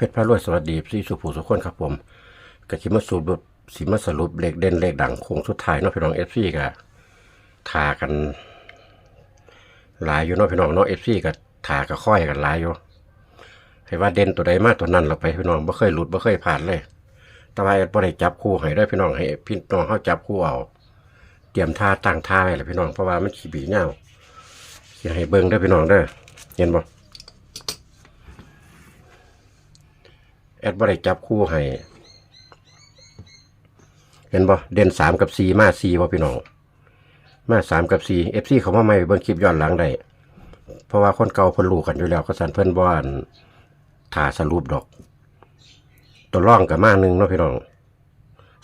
เพชรพระรวยสวัสดีพี่สุภูสุขคนครับผมกะคิมาสูบสิมาสรุปเลขเด่นเลขดังโค้งสุดท้ายเนาะพี่น้องเอฟซีกะทากัน หลายอยู่เนาะพี่น้องเนาะเอฟซีกับทากับค่อยกันหลายอยู่ให้ว่าเด่นตัวใดมากตัวนั้นเราไปพี่น้องบ่เคยหลุดบ่เคยผ่านเลยแต่ว่าบ่ได้จับคู่ให้ได้พี่น้องให้พี่น้องเขาจับคู่เอา เตรียมท่าตั้งท่าไว้แหละพี่น้องเพราะว่ามันขี้บีเน่าสิให้เบิ่งได้พี่น้องเด้อเห็นบ่ แอดบ่ได้จับคู่ให้เห็นบ่เด่นสามกับสี่มาสี่บ่พี่น้อง มาสามกับสี่เอฟซีเขามาใหม่เบิ่งคลิปย้อนหลังได้เพราะว่าคนเก่าเพิ่นรู้กันอยู่แล้วก็สันเพิ่นบ่อนถ่าสรุปดอก ตัวร่องกับมาหนึ่งเนาะพี่น้อง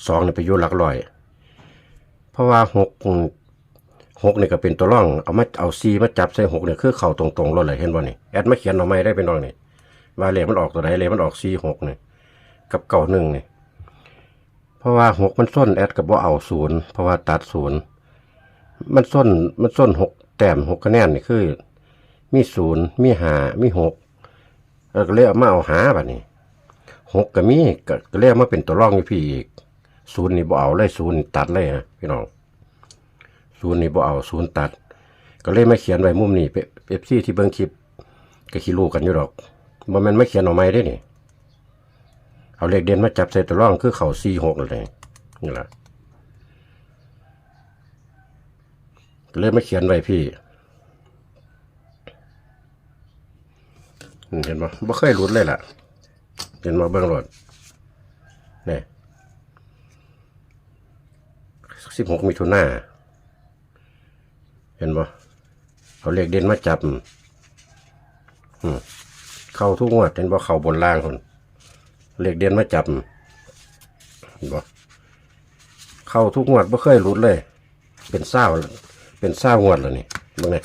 สองนี่ไปอยู่หลักร้อย เพราะว่าหกหกนี่ก็เป็นตัวร่อง เอามาเอาซีมาจับใส่หกเนี่ยคือเข่าตรงๆรถเลยเห็นบ่นี่แอดมาเขียนเอาไม่ได้พี่น้องนี่ ว่าเลขมันออกตัวไหนเลขมันออกซีหกเนี่ยกับเก่าหนึ่งนี่ยเพราะว่าหกมันส้นแอดกับบ่าเอาศูนย์เพราะว่าตัดศูนย์มันส้นมันส้นหกแต้มหกคะแนนนี่คือ มีศูนย์มีหามีหกแล้วก็เรียกมาเอาหาแบบนี้หกก็มีก็เรียกมาเป็นตัวร่องอยู่พี่อีกศูนย์นี่บ่เอาเลยศูนย์ตัดเลยนะพี่น้องศูนย์นี่บ่เอาศูนย์ตัด ก็เลยมาเขียนไว้มุมนี้เอฟซีที่เบิ่งคลิปก็ขี้ลูกกันอยู่ดอก บ่แมันไม่เขียนเอาไม้ได้นี่เอาเลขเด่นมาจับใส่ตัวร่องคือเข่าสี่หกเลยนี่แหละเลยมาเขียนไว้พี่เห็นบ่บ่เคยหลุดเลยล่ะ เห็นบ่เบิ่งรถนี่สิบหกมิถุนาเห็นบ่เอาเลขเด่นมาจับ อืม เข้าทุกงวดเห็นบ่เข้าบนล่างคนเลขเด่นมาจับเห็นบ่เข้าทุกงวดบ่เคยหลุดเลย เป็นเศร้าเป็นเศร้างวดแล้วนี่เบิ่งนี่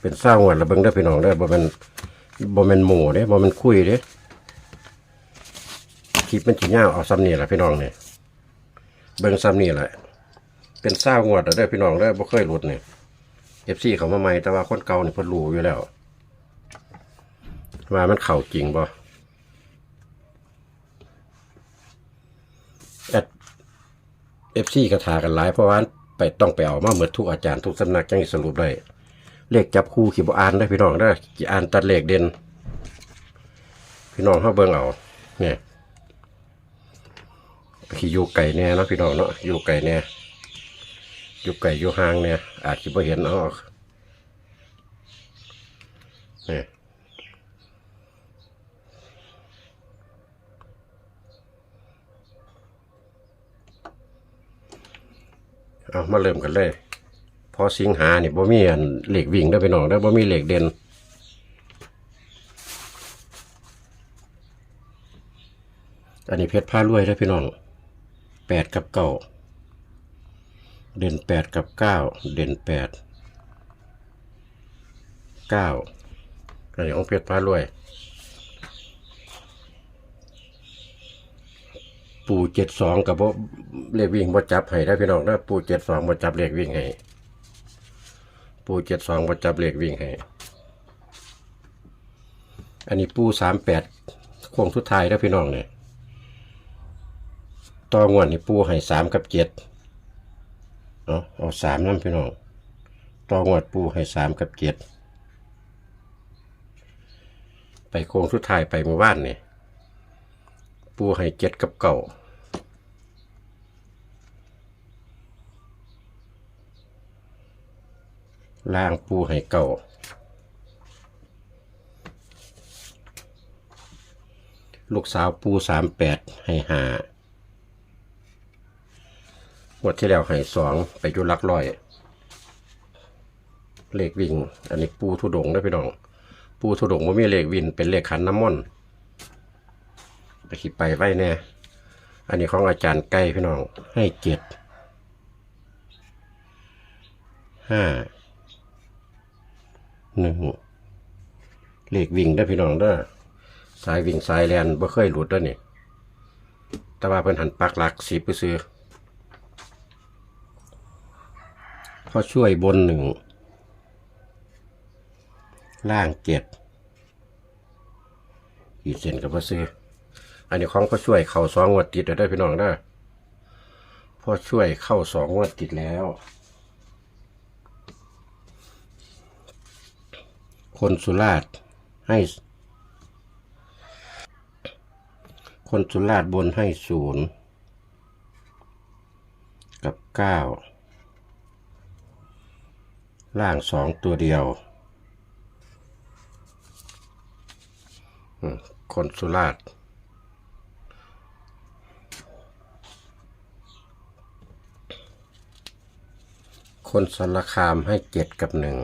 เป็นเศร้างวดแล้วเบิ่งได้พี่น้องได้อบ่แม่นบ่แม่นหมูเด้บ่แม่นคุยเด้คลิปมันสิยาเอาซ้ำนี่ล่ะพี่น้องเนี่ยเบิ่งซ้ำนี่แหละเป็นเศร้างวดแล้วได้พี่น้องได้บ่เคยหลุดนี่ FC เขามาใหม่แต่ว่าคนเก่านี่เพิ่นรู้อยู่แล้ว ว่ามันเข้าจริงบ่แอด FC ก็ทากันหลายเพราะว่าไปต้องไปเอามาเหมือนทุกอาจารย์ทุกสำนักจังสรุปได้เลขจับคู่ขีบอ่านได้พี่น้องได้อขีอ่านตัดเลขเด่นพี่น้องเขาเบิ่งเอาเนี่ยขี่อยู่ไก่แน่เนะพี่น้องเนาะอยู่ไก่แน่อยู่ไก่อยู่ห่างเนี่ยอาจจะไม่เห็นเอาเนี่ย เอามาเริ่มกันเลยพอสิงหาเนี่ยบ่มีอันเหล็กวิ่งได้อพี่น้องได้บ่มีเหล็กเด่นอันนี้เพชรผ้ารวยได้พี่น้องแปดกับเก้าเด่นแปดกับเก้าเด่นแปดเก้าอันนี้ของเพชรผ้ารวย ปูเจ็ดสองกับบ่เลขวิ่งบ่จับให้ได้พี่น้องนะปูเจ็ดสองบ่จับเลขวิ่งให้ปูเจ็ดสองบ่จับเลขวิ่งให้อันนี้ปูสามแปดโค้งสุดท้ายแล้วพี่น้องเนี่ยต่องวดนี่ปูให้สามกับเจ็ดเอาะเอาสามนั่นพี่น้องต่องวดปูให้สามกับเจ็ดไปโค้งสุดท้ายไปเมื่อวานเนี่ย ปูให้เจ็ดกับเก่าล่างปูให้เก่าลูกสาวปูสามแปดให้หาหมดที่แล้วให้สองไปยุลักร้อย เลขวิ่ง อันนี้ปูทุดงได้พี่น้อง ปูทุดงว่ามีเลขวินเป็นเลขขันน้ำมนต์ ไปขีไปไว้แน่ อันนี้ของอาจารย์ไก่พี่น้อง ให้เจ็ดห้าหนึ่งเลขวิ่งได้พี่น้องเด้อสายวิ่งสายแลนบ่เคยหลุดแล้วยนี่ แต่ว่าเพิ่นหันปักหลักสิบไปซื้อพอช่วยบนหนึ่ง ล่างเจ็ดขีดเส้นกับพ่ซื้อ อันนี้ของพ่อช่วยเข้าสองงวดติดได้พี่น้องเด้พ่อช่วยเข้าสองงวดติดแล้ว คนสุราษฎร์ให้ คนสุราษฎร์บนให้ศูนย์กับเก้าล่างสองตัวเดียวคนสุราษฎร์ คนสารคามให้เจ็ดกับหนึ่ง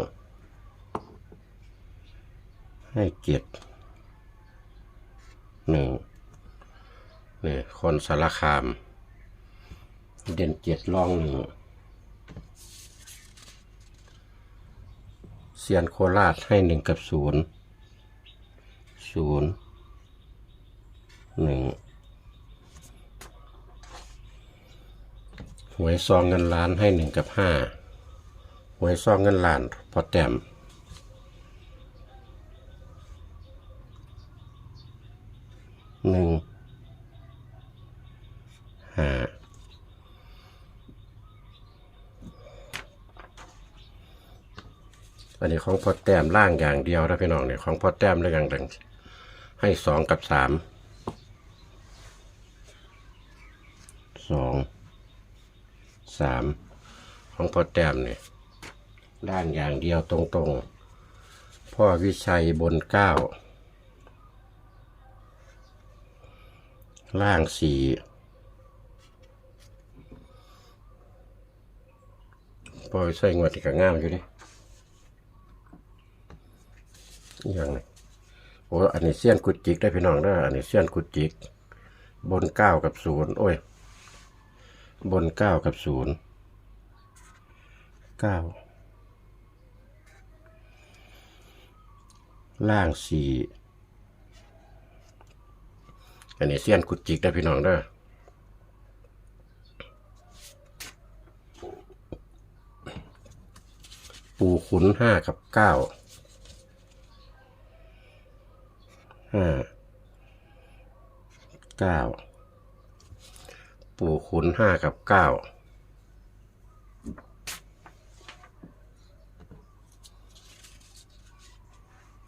ให้เจ็ดหนึ่งนี่คนสารคาม เด่นเจ็ดล่องหนึ่งเซียนโคราชให้หนึ่งกับศูนย์ศูนย์หนึ่งหวยซองเงินล้านให้หนึ่งกับห้า หวยซองเงินล้านพอแต้มหนึ่งห้าอันนี้ของพอแต้มล่างอย่างเดียวนะพี่น้องเนี่ยของพอแต้มแล้วอย่างดังให้สองกับสามสองสามของพอแต้มเนี่ย ล่างอย่างเดียวตรงๆ พ่อวิชัยบนเก้าล่างสี่ปล่อยใส่งวดที่กงามอยู่ดิอย่างนี้โอ้อันนี้เสี้ยนกุดจิกได้พี่น้องได้อันนี้เสี้ยนกุดจิก บนเก้ากับศูนย์โอ้ย บนเก้ากับศูนย์เก้า ล่างสี่อันนี้เสี้ยนกุดจิกได้พี่น้องเด้อปูขุนห้ากับเก้าห้าเก้าปูขุนห้ากับเก้า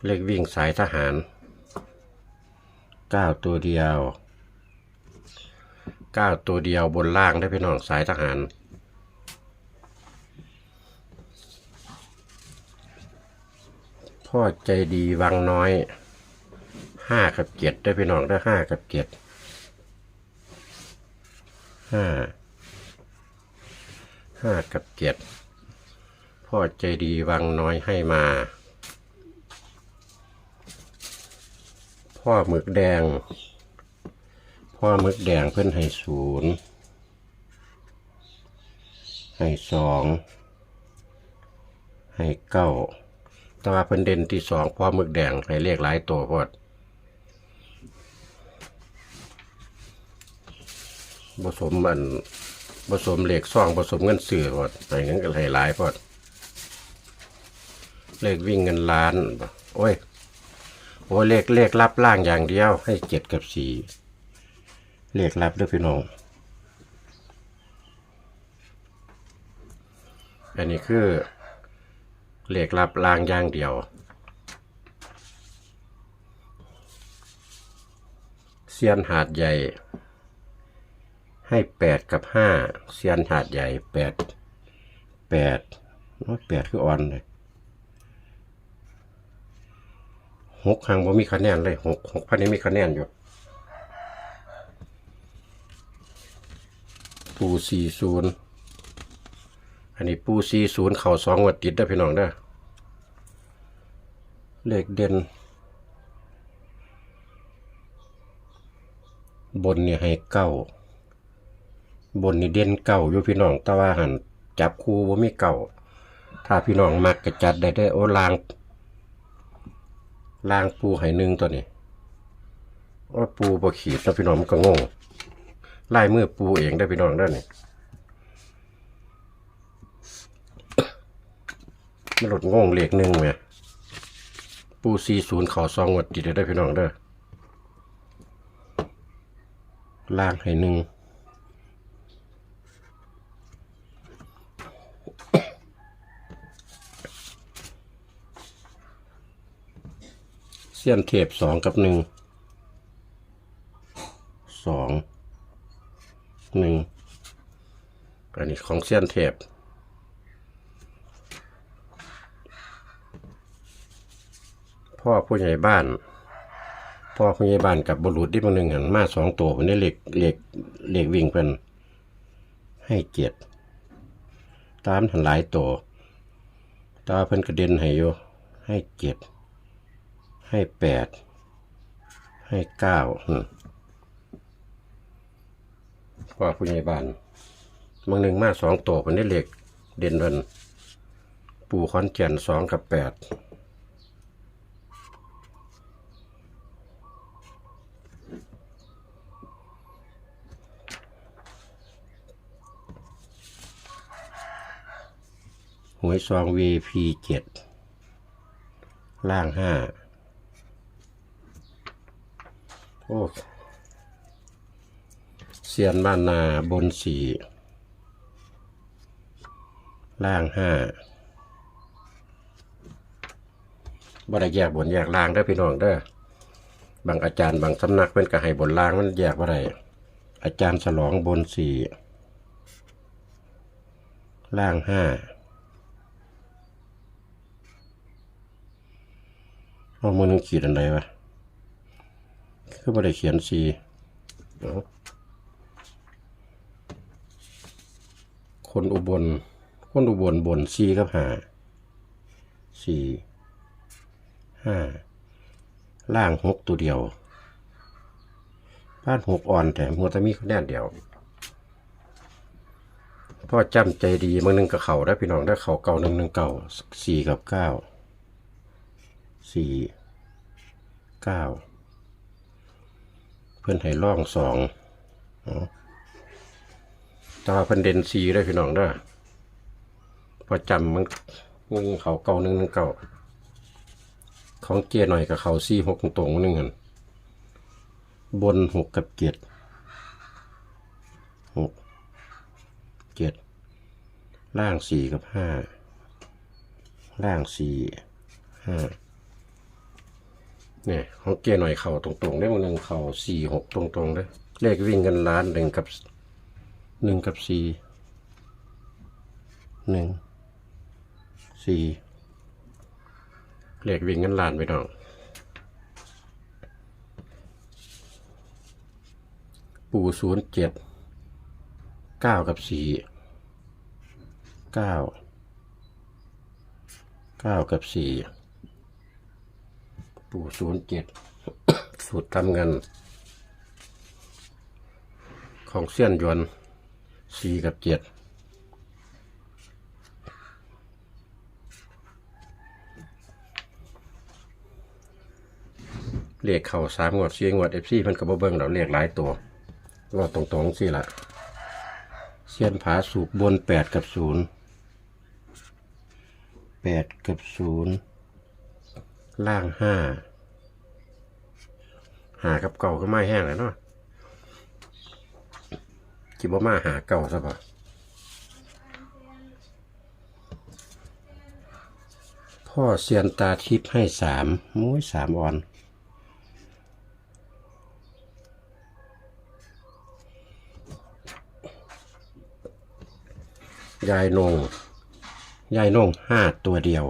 เลขวิ่งสายทหารเก้าตัวเดียวเก้าตัวเดียวบนล่างได้พี่น้องสายทหารพ่อใจดีวังน้อยห้ากับเจ็ดได้พี่น้องได้ห้ากับเจ็ดห้าห้ากับเจ็ดพ่อใจดีวังน้อยให้มา พ่อหมึกแดง พ่อหมึกแดงเพิ่อนให้ศูนย์ให้สองให้เก้าแต่ว่าเพิ่นเด่นที่สองพ่อหมึกแดงให้เลขหลายตัวพอดผสมอันผสมเหลขซองผสมเงินเสือพอดให้เงินกันให้หลายพอดเลขวิ่งเงินล้านโอ้ย อ้เลขเลขรับล่างอย่างเดียว ให้เจ็ดกับสี่เลขรับด้วยพี่น้องอันนี้คือเลขรับล่างอย่างเดียวเซียนหาดใหญ่ ให้แปดกับห้าเซียนหาดใหญ่แปดแปดโอ้ยแปดคืออ่อนเลย หกครั้งผมมีคะแนนเลยหกหกพันนี้มีคะแนนอยู่ปูสี่ศูนย์อันนี้ปูสี่ศูนย์เข่าสองวัดติดได้พี่น้องเด้อเลขเด่น บนเนี่ยให้เก้าบนนี่เด่นเก้าอยู่พี่น้องแต่ว่าหันจับคู่ว่มีเก้าถ้าพี่น้องมักกระจัดได้ได้โอลาง ล่างปูไห่หนึ่งตัวนี้ว่าปูบะขีดนะพี่น้องมันก็งงลายมือปูเองได้พี่น้องได้เนี่ยมันหลดงงเล็กหนึ่งไหมปูซีศูนย์ขอซองหมดจิตได้พี่น้องเด้อล่างไห่หนึ่ง เสี้ยนเทปสองกับหนึ่งสองหนึ่งอันนี้ของเสี้ยนเทปพ่อผู้ใหญ่บ้าน พ่อผู้ใหญ่บ้านกับบุรุษที่มันหนึ่งหันมาสองตัวมันได้เหล็กเหล็กเหล็กวิ่งเพิ่นให้เกียรติตามทันหลายตัวตาเพิ่นกระเด็นให้อยู่ให้เจ็ด ให้แปดให้เก้าพ่อผู้ใหญ่บ้านมังหนึ่งมาสองโตัวเป็นได้เหล็ก เด่นวันปู่คอนแก่นสองกับแปดหวยซอง VP 7 ล่าง 5 อ้เซียนบ้านนาบนสี่ล่างห้าบ่ได้แยกบนแยกล่างเด้พี่น้องเด้บางอาจารย์บางสำนักเป็นก็ให้บนล่างมันแยกบ่ได้อาจารย์ฉลองบนสี่ล่างห้าเอามือนึงขีดอันใดวะ คือไม่ได้เขียนสีเอาคนอุบล คนอุบลบนสีกับหาสี่ห้าล่างหกตัวเดียวบ้านหกอ่อนแต่มัวต่มีคะแนนเดียวพ่อจำใจดีมือหนึ่งกับเขาได้พี่น้องได้เขาเก่าหนึ่งหนึ่งเก่าสี่กับเก้าสี่เก้า เพื่อนให้ล่องสองตาพิ่นเด่นสีได้พี่น้องเด้อพอจำมันมึงเขาเก่าหนึ่งหนึ่งเก่าของเกียร์หน่อยกับเขาสี่หกตรงนึงหันบนหกกับเจ็ดหกเจ็ดล่างสี่กับห้าล่างสี่ห้า เนี่ยของเกียร์หน่อยเข่าตรงๆได้มันหนึ่งเข่าสี่หกตรงๆได้เลขวิ่งกันล้านหนึ่งกับหนึ่งกับสี่หนึ่งสี่เลขวิ่งกันล้านไปน้องปูศูนย์เจ็ดเก้ากับสี่เก้าเก้ากับสี่ ปู่ศูนย์เจ็ดสูตรทำเงิน ของเสี้ยนยวนสี่กับเจ็ดเรียกเข่าสามงวดสี่งวดเอฟซีมันก็บ่เบิ่งเราเรียกหลายตัวว่าตรงๆสิละเสี้ยนผาสูบบนแปดกับศูนย์แปดกับศูนย์ ล่างห้าหากับเก่าก็ไม่แห้งเลยเนาะคิดว่ามาหาเก่าซะปะพ่อเซียนตาทิพย์ให้สามมุ้ยสามออนยายนงยายนงห้าตัวเดียว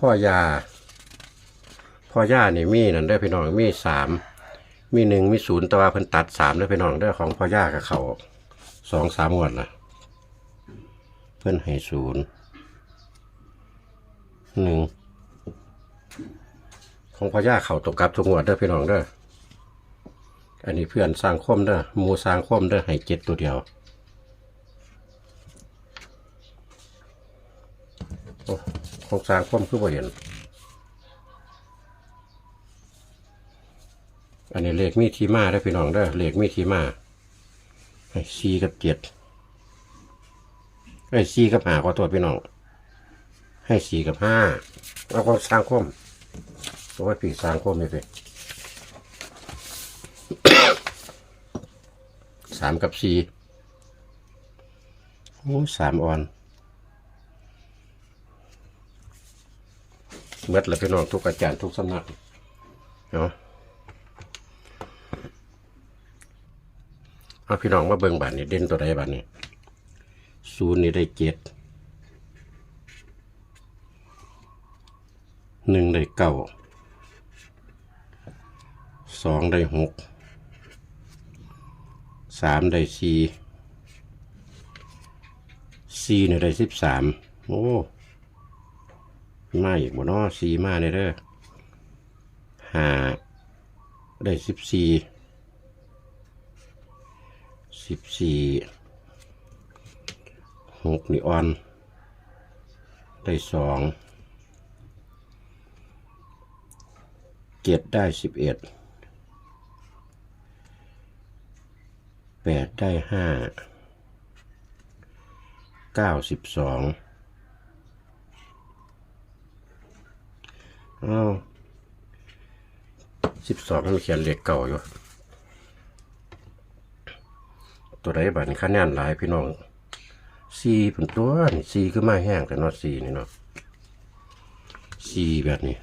พ่อยา พ่อยานี่มีนั่นได้อพี่น้องมีสามมีหนึ่งมีศูนย์ตวาเพิ่นตัดสามได้อพี่น้องได้อของพ่อยากับเขาสองสามงวดละเพิ่นให้ศูนย์หนึ่งของพ่อย่าเขาตกกลับทุกงวดได้อพี่น้องเด้ออันนี้เพื่อนสร้างคมเด้อหมูสร้างคมเด้อให้เจ็ดตัวเดียวโอ้ ของสร้างคมคือบ่เห็น อันนี้เลขมีที่มาได้พี่น้องได้เลขมีที่มาให้สี่กับเจ็ดไอ้สี่กับห้าขอโทษพี่น้อง ให้สี่กับห้าเอาของสร้างคมโอ้ยปีสร้างคมไม่เป็นสามกับสี่โอ้สามออน เมื่อแล้วพี่น้องทุกอาจารย์ทุกสำนักเนาะเอาพี่น้องมาเบิ่งบาทนี้เด่นตัวใดบาทนี้ศูนย์นี่ได้เจ็ดหนึ่งได้เก้าสองได้หกสามได้สี่สี่เนี่ยได้สิบสามโอ้ มาอีกบ่นอสี่มาเด้อหาได้สิบสี่สิบสี่หกนี่ออน ได้สองเจ็ดได้สิบเอ็ดแปดได้ห้าเก้าสิบสอง อ้าวสิบสองมันเขียนเลขเก่าอยู่ ตัวใดบัตรคะแนนหลายพี่น้องซีเป็นตัวนี่สี่ก็มาแห้งแต่นอซีนี่เนาะซีแบบนี้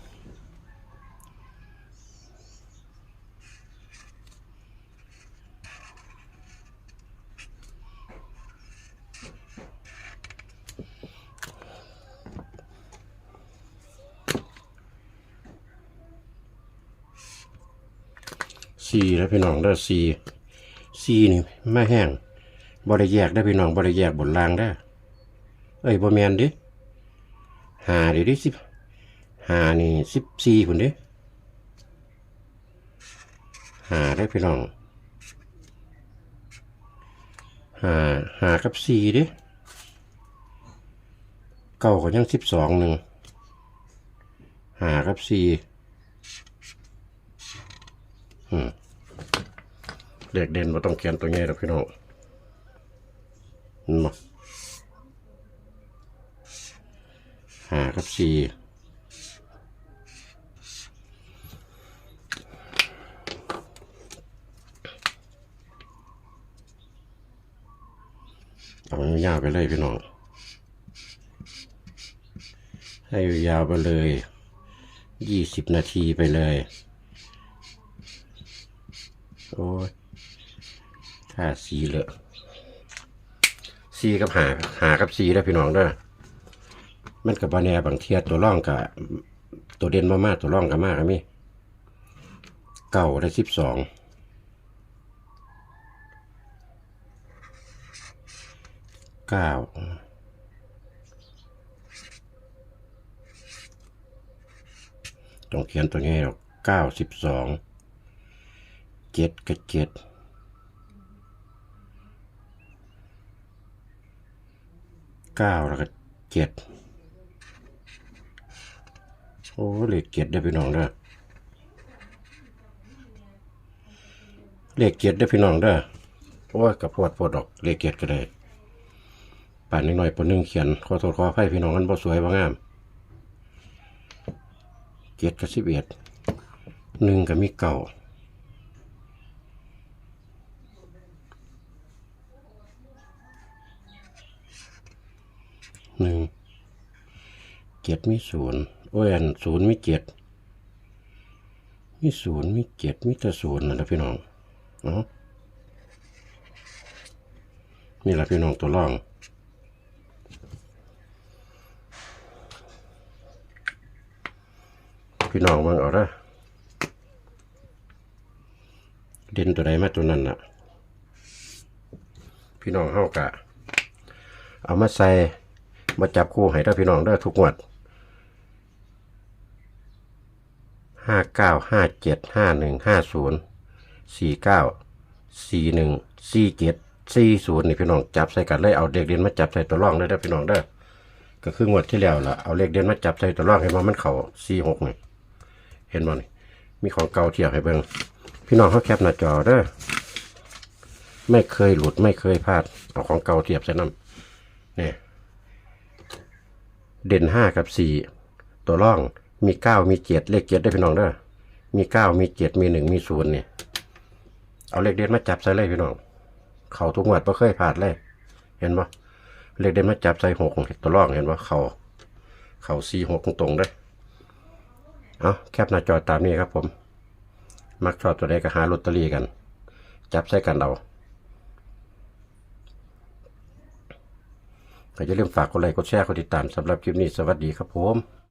ซีแล้วพี่น้องได้ซีซีนี่ไม่แห้งบริแยกได้พี่น้องบริแยกบนรางได้เอ้ยบ่แมนดิหาดิดิสิหานี่สิบซีคนดิหาได้พี่น้องหาหากับซีดิเก้าก็ยังสิบสองหนึ่งหากับซี เด็กเด่นมาต้องเขียนตัวนี้หรอกพี่น้องมาหากับสี่เอามันยาวไปเลยพี่น้อง ให้ยาวไปเลย ยี่สิบนาทีไปเลย โอ้ยถ้าสีเลยสีกับหาหากับสีแล้วพี่น้องเด้อมันกับบาแนบางเทียตัวร่องกับตัวเด่นมากๆตัวร่องกับมากกับมีเก่าได้สิบสองเก้าต้องเขียนตัวนี้หรอกเก้าสิบสอง เจ็ดกับเจ็ดเก้าแล้วก็เจ็ดโอ้เลขเจ็ดได้พี่น้องเด้อเลขเจ็ดได้พี่น้องเด้อโอ้ยกับพวดพวดดอกเลขเจ็ดก็ได้ป่านนิดหน่อยปนหนึ่งเขียนขอโทษขออภัยพี่น้องกันบ่สวยบ่งามเจ็ดกับสิบเอ็ดหนึ่งกับมีเก่า หนึ่งเจ็ดมีศูนย์โอ้ยอันศูนย์มีเจ็ดมีศูนย์มีเจ็ดมีแต่ศูนย์นะพี่น้องเนาะนี่แหละพี่น้องตัวร่องพี่น้องมึงเอาละเด่นตัวใดมาตัวนั้นน่ะ พี่น้องเฮากะ เอามาใส่ มาจับคู่ให้ได้พี่น้องได้ทุกงวดห้าเก้าห้าเจ็ดห้าหนึ่งห้าศูนย์สี่เก้าสี่หนึ่งสี่เจ็ดสี่ศูนย์นี่พี่น้องจับใส่กันเลยเอาเด็กเด่นมาจับใส่ตัวร่องได้ได้พี่น้องได้ก็คืองวดที่แล้วล่ะเอาเลขเด่นมาจับใส่ตัวร่องให้มันมันเข่าสี่หกนี่เห็นบ่นี่มีของเก่าเทียบให้เบิ่งพี่น้องเขาแคปหน้าจอเด้อไม่เคยหลุดไม่เคยพลาดเอาของเก่าเทียบใส่น้ำเนี่ย เด่นห้ากับสี่ตัวร่องมีเก้ามีเจ็ดเลขเจ็ดได้พี่น้องเด้อมีเก้ามีเจ็ดมีหนึ่งมีศูนย์เนี่ยเอาเลขเด่นมาจับใส่เลยพี่น้อง เข่าทุกงวดบ่เคยผ่านเลย เห็นบ่เลขเด่นมาจับใส่หกตัวรองเห็นบ่เขาเขาสี่หกตรงๆเด้อเอาแคปหน้าจอตามนี้ครับผม มักชอบตัวใดก็หาลอตเตอรี่กัน จับใส่กันเอา ก็อย่าลืมฝากกดไลค์กดแชร์กดติดตามสำหรับคลิปนี้สวัสดีครับผม